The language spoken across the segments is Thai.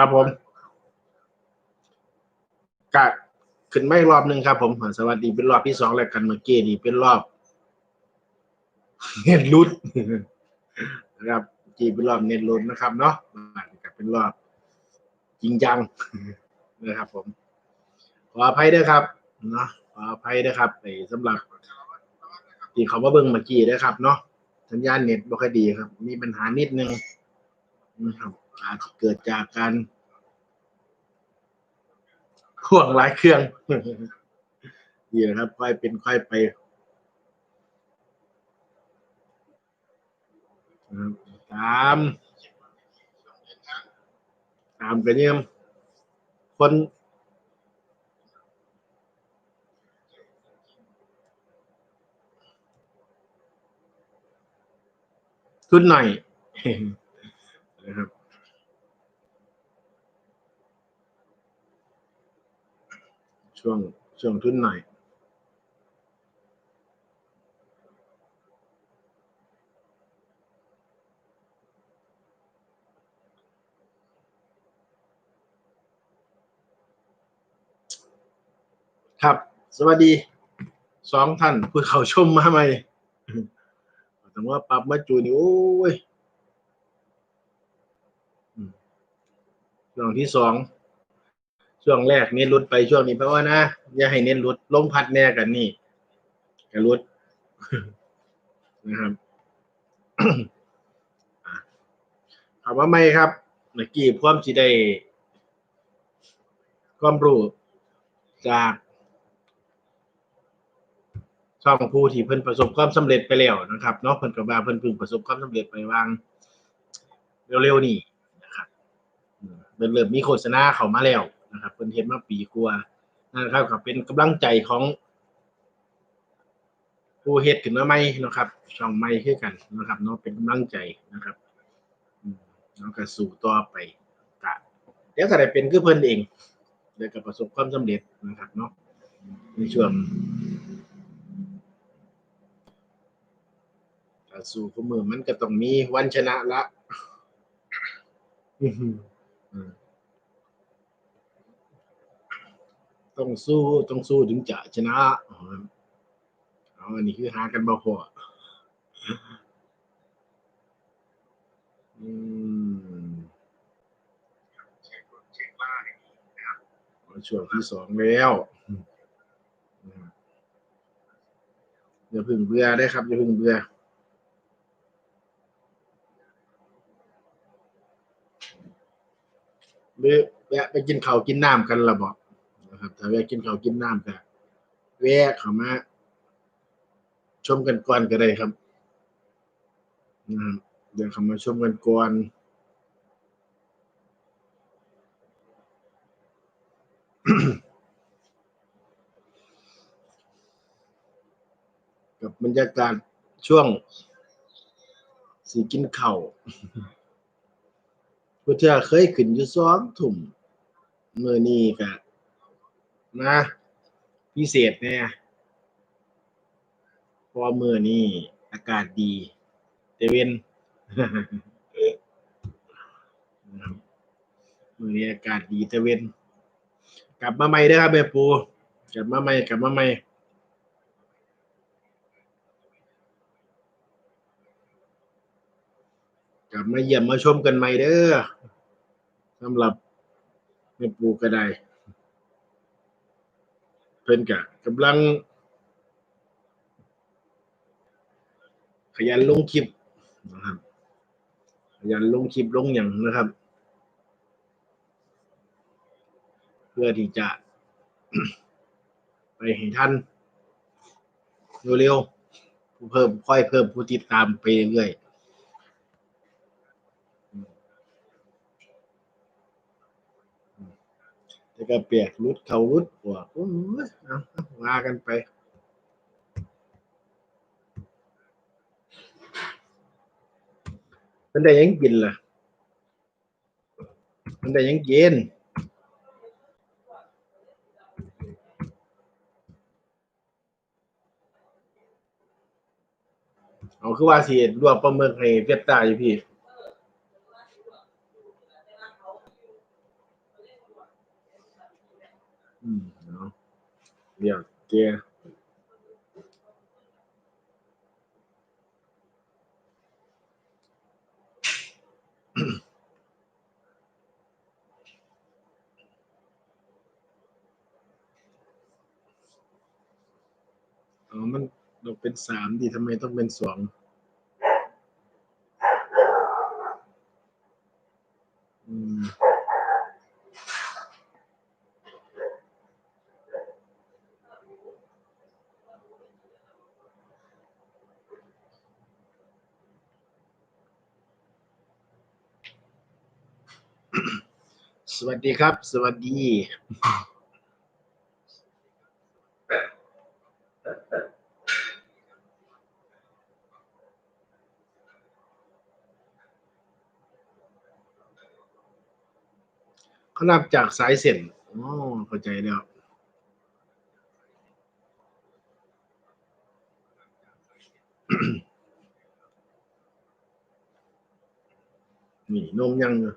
ครับผมกะขึ้นไม่รอบหนึ่งครับ ผมสวัสดีเป็นรอบที่สองแล้วกันเมื่อกี้นี่เป็นรอบเน็ตรุดนะครับจีเป็นรอบเน็ตรุดนะครับเนาะอันนี้ก็เป็นรอบจริงจังนะครับ ผม ขออภัยด้วยครับเนาะขออภัยด้วยครับในสำหรับที่เขามาเบิ่งเมื่อกี้นะครับ เนาะสัญญาณเน็ตบ่ค่อยดีครับ มีปัญหานิดนึงนะครับ อาจเกิดจากการห่วงหลายเครื่องดีนะครับ ค่อยเป็นค่อยไปตาม ตามกันเยี่ยคนทุนหน่อยนะครับ ช่วงช่วงทุนหน่อยครับ สวัสดีสองท่านผู้เขาชมมาใหม่แต่ว่าปรับมาจูนี่โอ้ยอืมช่วงที่สอง ช่วงแรกเน้นรุดไปช่วงนี้เพราะว่านะ อย่าให้เน้นรุดลมพัดแน่กันนี่กรุดนะครับถามว่าไม่ครับเมื่อกี้พร้อมจะได้ความรู้จากช่องผู้ที่เพิ่นประสบความสำเร็จไปแล้วนะครับเนาะเพิ่นก็ว่าเพิ่นพิ่งประสบความสำเร็จไปวางเร็วๆนี้นะครับเพิ่นเริ่มมีโฆษณาเข้ามาแล้ว นะครับเพิ่นเฮ็ดมาปีกว่านะครับก็เป็นกำลังใจของผู้เฮ็ดขึ้นมาใหม่นะครับ ช่องใหม่คือกันนะครับเนาะเป็นกำลังใจนะครับอืมแล้วก็สู้ต่อไปก็เดี๋ยวก็ได้เป็นคือเพิ่นเองเดี๋ยวก็ประสบความสำเร็จนะครับเนาะในช่วงสู้คู่มือมันก็ต้องมีวันชนะละ อื้อหืออืม ต้องสู้ต้องสู้ถึงจะชนะอ๋อเอาอันนี้คือหากันบ่พออืมช่วงที่สองแล้วอย่าพึ่งเบื่อได้ครับอย่าพึ่งเบื่อหรือแวะไปกินข้าวกินน้ำกันละบอก นะครับถ้าแวะกินข้าวกินน้ำก็แวะเข้ามาชมกันก่อนก็ได้ครับนะครับเดี๋ยวเข้ามาชมกันก่อนกับบรรยากาศช่วงสีกินเข้าวผู้เทื่อเคยขึ้นอยู่สองทุ่มมื้อนี้ก็ นะพิเศษแน่เพราะมื้อนี้อากาศดีแต่เวนมื้อนี้อากาศดีแต่เวนกลับมาใหม่ด้ครับแม่ปูกลับมาใหม่กลับมาใหม่กลับมาเยี่ยมมาชมกันใหม่เด้อสำหรับแม่ปูก็ได้ พิ่นก็กำลัง ขยันลงคลิปนะครับ ขยันลงคลิปลงอย่างนะครับ เพื่อที่จะ ไปให้ท่านเร็วๆเพิ่มค่อยเพิ่มผู้ติดตามไปเรื่อยๆ แต่ก็เปียกรุดเขารุดหัวโอ้ยเอาเอาว่ากันไปมันได้ยังกินล่ะ มันได้ยังกินเอาคือว่าสิรวบปลาหมึกให้เวียดตาอยู่พี่ อืมเนาะเดี๋ยวเกียอ๋อ มันเราเป็นสามดิทำไมต้องเป็นสองอืม สวัสดีครับ สวัสดี เขานับจากสายเส้นอ๋อเข้าใจแล้วนี่นมยังอยู่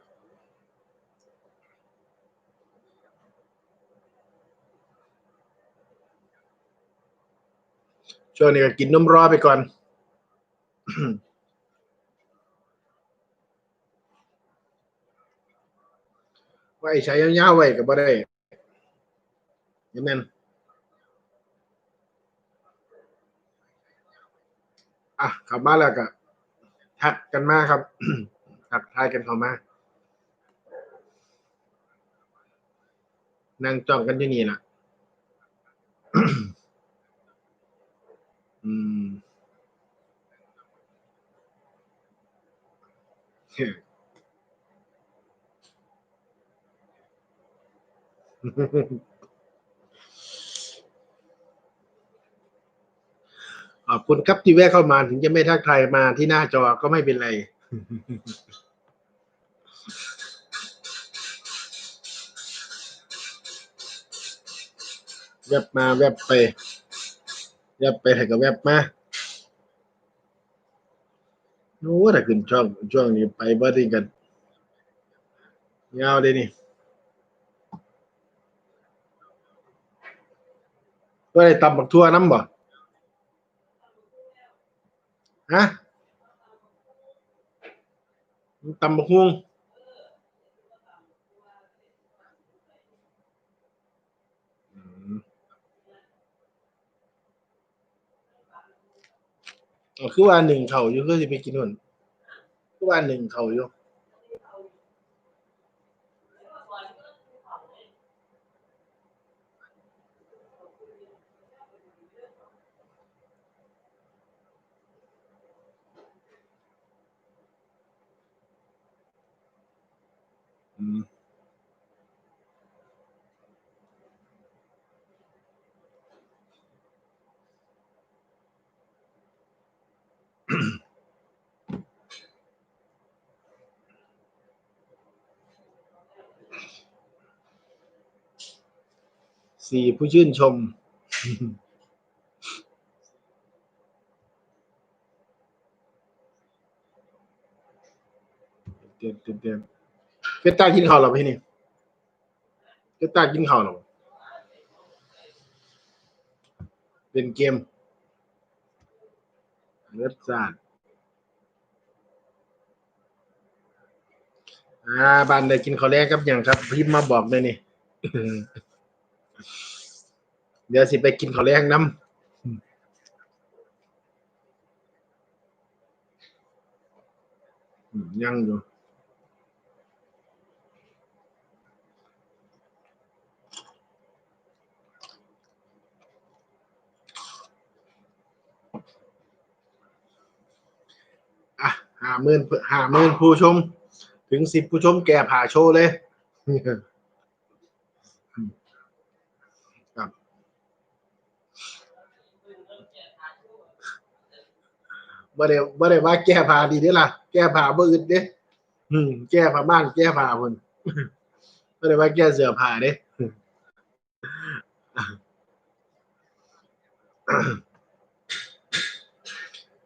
ช่วงนี้ก็กินนมรอไปก่อนไว้ใช้ยาวๆไว้ก็บ่ได้ยังนั้นอะกลับมาแล้วก็ทักกันมาครับทักทายกันเข้ามานั่งจ้องกันอยู่นี่ล่ะ อืมขอบคุณครับที่แวะเข้ามาถึงจะไม่ทักทายมาที่หน้าจอก็ไม่เป็นไร แวบมาแวบไป แวบไปให้กับแวบมาโน้ถ้าขึ้นช่องช่วงนี้ไปบ่ได้กันยาวเลยนี่ก็ได้ตำบักทั่วน้ำบ่ฮะตำบักฮวงอืมอ๋อ คือว่าหนึ่งเขาอยู่คือสิไปกินนู่นคือว่าหนึ่งเขาอยู่อืม สี่ผู้ชื่นชม เตรียมเตรียมเตรียมเพชรตากินข้าวหรอพี่นี่เพชรตากินข้าวหรอเป็นเกมเลือดจาอ่าบ้านได้กินข้าวแรงครับอย่างครับ พิมพ์มาบอกเลยนี่ เดี๋ยวสิไปกินข้าวแรงน้ำยังอยู่อะห้าหมื่นห้าหมื่นผู้ชม ถึงสิบผู้ชมแก่ผ่าโชว์เลย ครับ บ่ได้บ่ได้ว่าแก้ผ้าดีเด้อล่ะ แก้ผ้าบ่อึดเด้อืม แก้ผ้าบ้านแก้ผ้าพุ่นบ่ได้ว่าแก้เสื้อผ้าเด้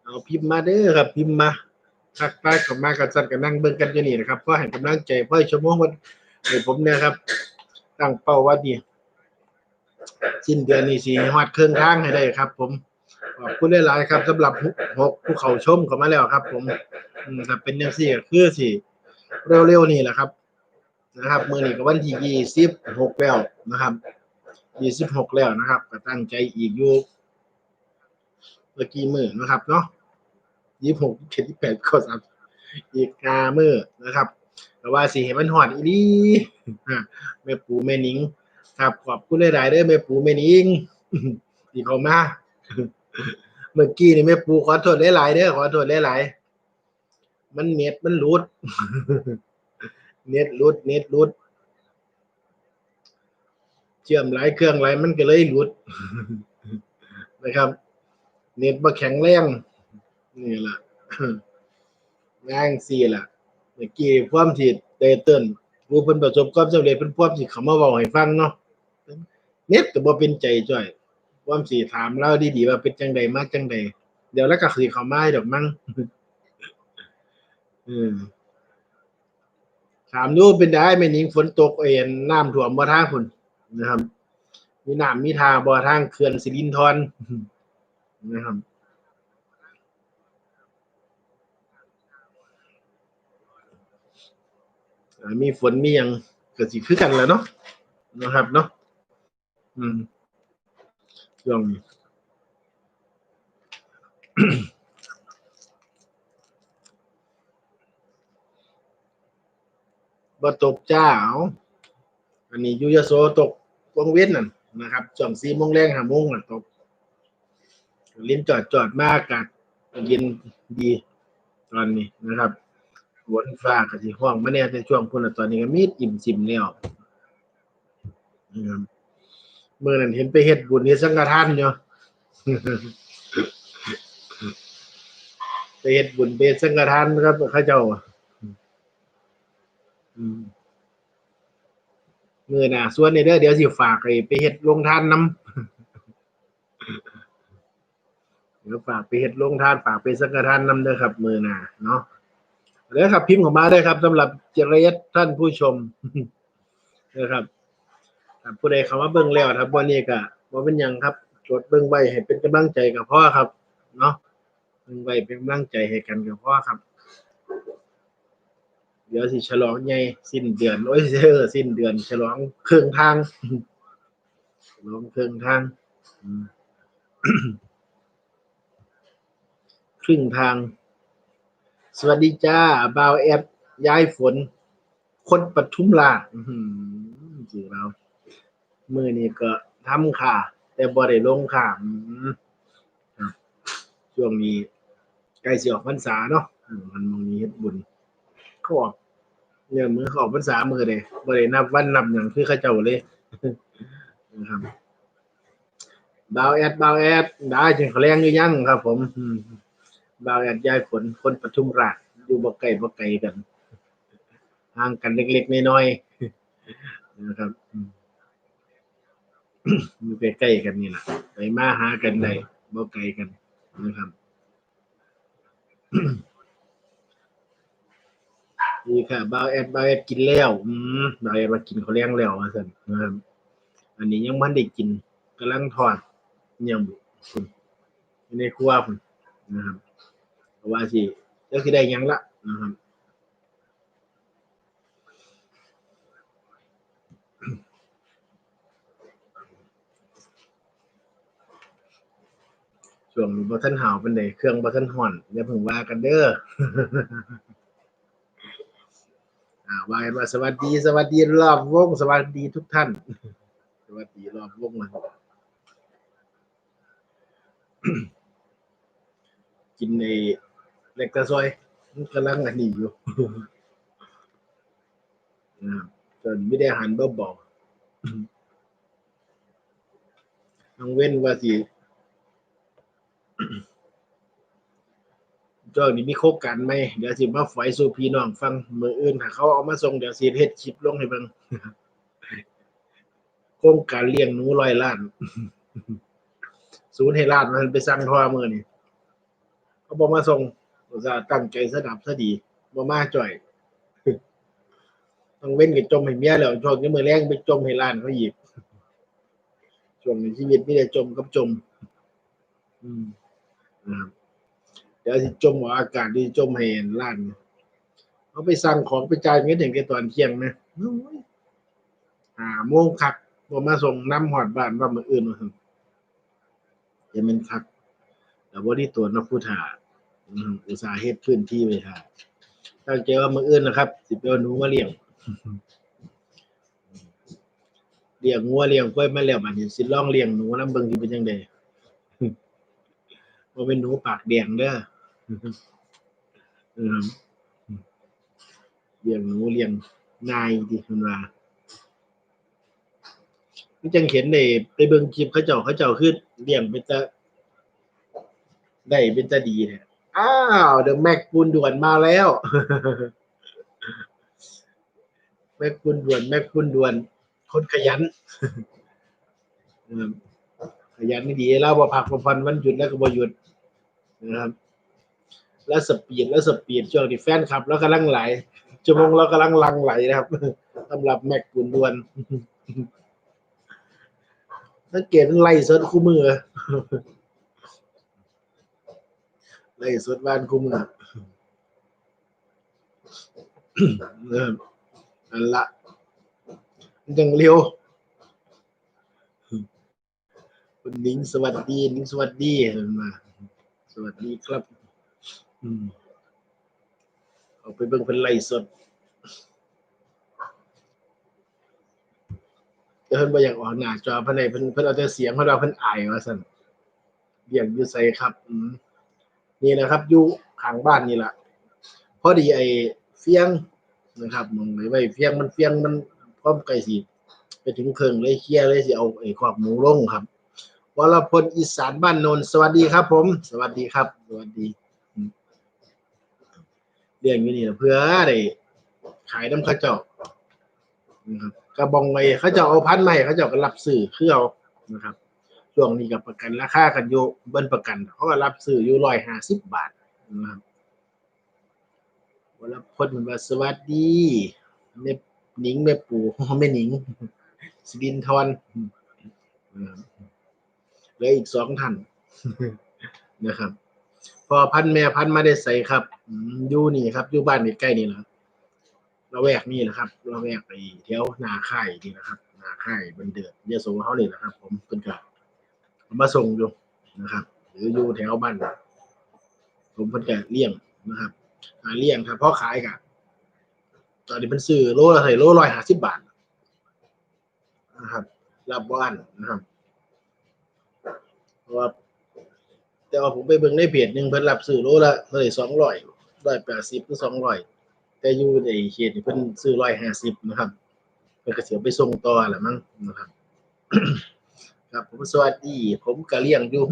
เอาพิมพ์มาเด้อครับ พิมพ์มาทักทายเข้ามากันสั่นกันนั่งเบิ่งกันอยู่นี่นะครับเพื่อให้กำลังใจเพื่อให้ชั่วโมงวันให้ผมเนี่ยครับ ตั้งเป้าว่าดีสิ้นเดือนนี้สิฮอดเครื่องทางให้ได้ครับ ผม ขอบคุณหลายๆครับสำหรับหกผู้เขาชมเข้ามาแล้วครับ ผมอืมถ้าเป็นจังซี่ก็คือสิเร็วๆนี่แหละครับ นะครับมื้อนี้ก็วันที่ยี่สิบหกแล้วนะครับยี่สิบหกแล้วนะครับก็ตั้งใจอีกอยู่เมื่อกี้มือนะครับ เนาะยี่สิบหกเจ็ดสิบแปดก็สามอีกห้ามือนะครับแต่ว่าสิให้มันฮอดอีหลีอ่แม่ปูแม่นิงครับขอบคุณหลายๆเด้อแม่ปูแม่นิงที่เขามา เมื่อกี้นี่แม่ปูขอโทษหลายๆเด้อขอโทษหลายๆมันเน็ตมันหลุด เน็ตหลุด เน็ตหลุด เชื่อมหลายเครื่องหลายมันก็เลยหลุดนะครับ เน็ตบ่แข็งแรงนี่แหละง่ายสี่ล่ะเมื่อกี้ความที่ได้เติ้นผู้เพิ่นประสบความสำเร็จเพิ่นพร้อมสิเขามาเว้าให้ฟังเนาะเน็ตก็บ่เป็นใจจ้อย วามสิถามเราดีๆว่าเป็นจังใดมากจังใดเดี๋ยวแล้วก็สิเข้ามาให้ดอกมั้งอืมถามดูเป็นได้แม่นิ่งฝนตกเอ็นน้ำท่วมบ่ทางพุ่นนะครับ มีน้ำมีทาบ่ทางเขื่อนสิรินธรนะครับมีฝนมียังเก็สิคือกันแล้วเนาะนะครับเนาะอืม ช่วงนี้บ่ตกเจ้า อันนี้ยูยโสตกวงเว้นนั่นนะครับช่วง4โมงแรง5โมงน่ะตก ลิ้นจอดจอดมากกาศเย็นดีตอนนี้นะครับฝนฟ้าก็สิห้องมาแน่แต่ช่วงพุ่นน่ะตอนนี้ก็มีดอิ่มซิมแล้วนะครับ เมื่อนั้นเห็นไปเฮ็ดบุญที่สังฆทานอยู่ไปเฮ็ดบุญไปเฮ็ดสังฆทานครับเขาเจ้าอะอืมมื้อหน้าส่วนนี้เด้อเดี๋ยวสิฝากไปเฮ็ดโรงทานนํเดี๋ยวฝากไปเฮ็ดโรงทานฝากไปสังฆทานนํเด้อครับ มือหน้าเนาะเลยครับ พิมพ์เข้ามาได้ครับสำหรับเจริญท่านผู้ชมนะครับ ถ้าผู้ใดเข้ามาเบิ่งแล้วครับวันนี้ก็บ่เป็นยังครับจดเบิ่งไว้ให้เป็นกำลังใจกับพ่อครับ เนาะเบิ่งไว้เป็นกำลังใจให้กันกับพ่อครับ เดี๋ยวสิฉลองใหญ่สิ้นเดือนโอ้ยเออสิ้นเดือน ฉลองเครึ่องทางฉลองเครึ่องทางครึ่งทาง สวัสดีจ้าบ่าวแอดย้ายฝน คนปทุมราอื้อหือจริงเรา มือนี้ก็ทำค่ะ แต่บ่ได้ลงค่ะช่วงนี้ใกล้สิออกพรรษาเนาะมันมองนี้เฮ็ดบุญเขาออกเนี่ยมือเขาออกพรรษามือเด้บ่ได้นับวันนับหยังคือเขาเจ้าเลยนะครับบ่าวแอดบ่าวแอดได้จังเขาแรงหรือยังครับ ผมบาวแอดยายฝนคนปทุมราชอยู่บ่ไกลบ่ไกลกันห่างกันเล็กๆน้อยๆนะครับ อืมอยู่ใกล้ๆกันนี่แหละไปมาหากันได้บ่ไกลกันนะครับนี่ค่ะบาวแอดบาวแอดกินแล้วอืมบาวแอดมากินเขาวเลี้ยงแล้วว่าซั่นนะครับอันนี้ยังบ่ได้กินกำลังทอดเนี่ยบุคุณอยู่ในครัวพุ่นนะครับเพราะว่าสิเจ้าสิได้หยังละนะครับ ช่วงนี้บ่ทันหาวปานใดเครื่องบ่ทันฮ้อนอย่าเพิ่งว่ากันเด้ออ่าวากันว่าสวัสดี สวัสดีรอบวง สวัสดีทุกท่าน สวัสดีรอบวงนะกินในเล็กตะซอยกำลังอันนี้อยู่นะจนไม่ได้หันเบาๆน้องเว้นว่าสิ จ้องนี้มีโคการไหมเดี๋ยวสิมาฝอยสู่พี่น้องฟังมืออื่นถ้าเขาเอามาส่งเดี๋ยวสิเฮ็ดคลิปลงให้เบิ่งโครงการเลี้ยงหนูร้อยล้าน ศูนย์ให้ล้านมันไปสั่งทอมือนี่เขาบอกมาส่งอุตส่าห์ตั้งใจสนับสดีบ่มาจ่อยต้องเว้นกับจมให้เมียแล้วช่วงนี้มือแรงไปจมให้ล้านเขาอีกช่ช่วงนี้ชีวิตไมแต่ได้จมกับจม อืมนะครับ ดี๋ยวสิจมออกอากาศดีจมเห็นล้านเอาไปสั่งของไปจ่ายเงินถึงแค่ตอนเที่ยงนะโอ้ยอ่าโมงคักบ่มาส่งน้ำหอดบ้านว่ามืออื่นว่าซั่นจะเป็นคักแต่บ่ได้ตัวนักผู้ถ่าอุตสาห์เฮ็ดพื้นที่ไว้ท่าตั้งใจว่ามืออื่นนะครับ สิไปเอาหนูมาเลี้ยงเลี้ยงงัวเลี้ยงควยมาแล้วบันสิล่องเลี้ยงหนูน้ำเบิ่งสิเป็นจังไดบ่าเป็นหนูปากแดงเด้อ เออเลี้ยงหนูเลี้ยงนายดิเพิ่นว่ามันจังเห็นได้ไปเบิ่งคลิปเขาเจ้าเขาเจ้าคือเลี้ยงเป็นตาได้เป็นตาดีแท้อ้าวเดอะแม็กปูนด่วนมาแล้วแม็กปูนด่วนแม็กปูนด่วน คนขยันขยันนี่ดีแล้วบ่พักบ่ผ่อนวันหยุดแล้วก็บ่หยุดนะครับ แล้วสปีดแล้วสปีดช่วงที่แฟนคลับ แล้วกำลังไหลชั่วโมงแล้วกำลังลังไหลนะครับสำหรับแม็กปูนดวนสังเกตมันไล่สดคู่มือไล่สดบ้านคู่มือเอออันละมังเร็วคุณนิ้งสวัสดี นิ้งสวัสดีเห็นมาสวัสดีครับ เอาไปเบิ่งเพิ่นไล่สดเดี๋ยวเพิ่นบ่อยากออกหน้าจอเพิ่นให้เพิ่นเพิ่นเอาแต่เสียงเพิ่นว่าเพิ่นอายว่าซั่นเรียกอยู่ไสครับ อืมนี่นะครับ อยู่ข้างบ้านนี่ล่ะพอดีไอ้เฟียงนะครับมองไว้ไว้เฟียงมันเฟียงมันพร้อมไก่สิไปถึงเครื่องเลยเคลียร์เลยสิเอาไอ้ขอบหมูลงครับวรพลอีสานบ้านโนนสวัสดีครับ ผม สวัสดีครับ สวัสดี เรื่องอยู่นี่ล่ะเพื่อได้ขายน้ำข้าวเจ้านะครับกระบองไว้เขาเจ้าเอาพันใหม่เขาเจ้าก็รับซื้อเคือเอานะครับช่วงนี้กับประกันราคากันอยู่เบิ้นประกันเขาก็รับซื้ออยู่ร้อยห้าสิบบาทนะครับวรพจน์ว่าสวัสดีแม่หนิงแม่ปู่แม่หนิงสิรินทรอืมเหลืออีกสองท่านนะครับ พอพันแม่พันมาได้ใส่ครับอยู่นี่ครับอยู่บ้านนี่ใกล้นี่แหละเราแวกนี่แหละครับเราแวกไปแถวนาค่ายนี่นะครับ นาค่ายบันเดือดเยโสเขานี่แหละครับ ผมเพิ่นก็เอามาส่งอยู่นะครับ หรืออยู่แถวบ้านผมเพิ่นก็เลี้ยงนะครับหาเลี้ยงครับพ่อขายกันตอนนี้เป็นซื้อโลละเท่าไหร่โลร้อยห้าสิบบาทนะครับรับบ้านนะครับเพราะว่า แต่ว่าผมไปเบิ่งในเพจหนึ่งเพิ่นรับซื้อโลละเท่าไหร่สองร้อยร้อยแปดสิบหรือสองร้อยแต่อยู่ในเขตเพิ่นซื้อร้อยห้าสิบนะครับเพิ่นก็เสียไปส่งต่อแหละมั้งนะครับครับผมสวัสดี ผมก็เลี้ยงอยู่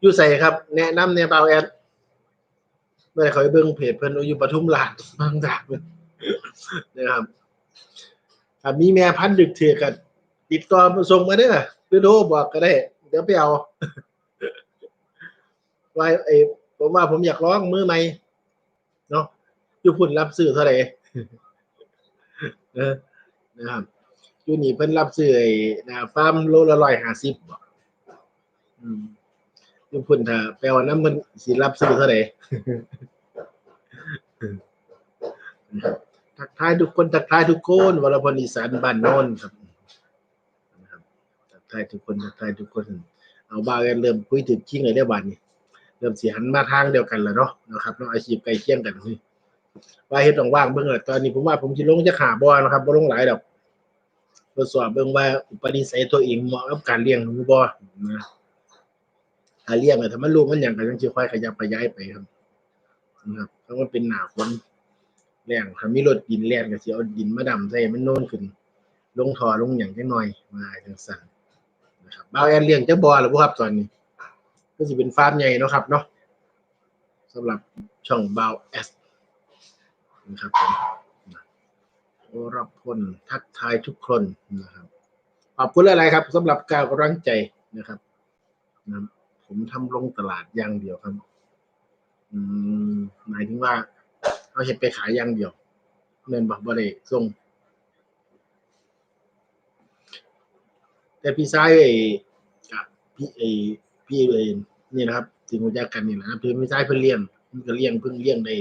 อยู่ใส่ครับ แนะนำในเบาแอดเมื่อเขาไปเบิ่งเพจเพิ่นอยู่ปทุมราชบางจากนะครับถ้ามีแม่พันธุ์ดึกเถือกันติดต่อมาส่งมาเด้อหรือโทรบอกก็ได้ เดี๋ยวไปเอา ว่าไอ้ผมว่าผมอยากร้องมือใหม่เนาะอยู่พุ่นรับซื้อเท่าไหร่เออนะครับอยู่นี่เพิ่นรับซื้อไอ้นาฟาร์มโลละ150บ่อืมอยู่พุ่นถ้าแปลว่าน้ำมันสิรับซื้อเท่าไหร่ทักทายทุกคนทักทายทุกคนวรพลอีสานบ้านโน้นครับนะครับทักทายทุกคนทักทายทุกคน เอาบ้ากันเริ่มคุยถึงคิงเลยได้อบ้านนี้ เริ่มสิหันมาทางเดียวกันแล้วเนาะนะครับเนาะอาชีพใกล้เคียงกันนี่ว่าเฮ็ดว่างๆเบิ่งแล้วตอนนี้ผมว่าผมสิลงจะขาบ่นะครับบ่ลงหลายดอกทดสอบเบิ่งว่าอุปนิสัยตัวเองเหมาะกับการเลี้ยงหนูบ่นะถ้าเลี้ยงอะถ้ามันรู้มันหยังก็จังสิค่อยขยับขยายไปครับนะครับเพราะว่าเป็นหนาฝนแรงถ้ามีรถดินแล่นก็สิเอาดินมาดำใส่มันโน่นขึ้น ลงทอลงหยังจักหน่อยมาจังซั่นนะครับบ่าแอนเลี้ยงจักบ่ล่ะบ่ครับตอนนี้ ก็สิเป็นฟาร์มใหญ่เนาะครับเนาะสำหรับช่องบ่าวแอสนะครับผมโอรพลทักทายทุกคนนะครับขอบคุณหลายๆครับสำหรับการกำลังใจนะครับนะผมทำลงตลาดอย่างเดียวครับ อืมหมายถึงว่าเอาเห็ดไปขายอย่างเดียวเงินบักบ่ได้ส่ง แต่พี่ชายไอ้กับพี่ไอ้ พี่เลยนี่นะครับถึงหัวใจกกันนี่นะครับเพิ่นพี่ชายเพิ่นเลี้ยงเพิ่นก็เลี้ยงเพิ่งเลี้ยงได้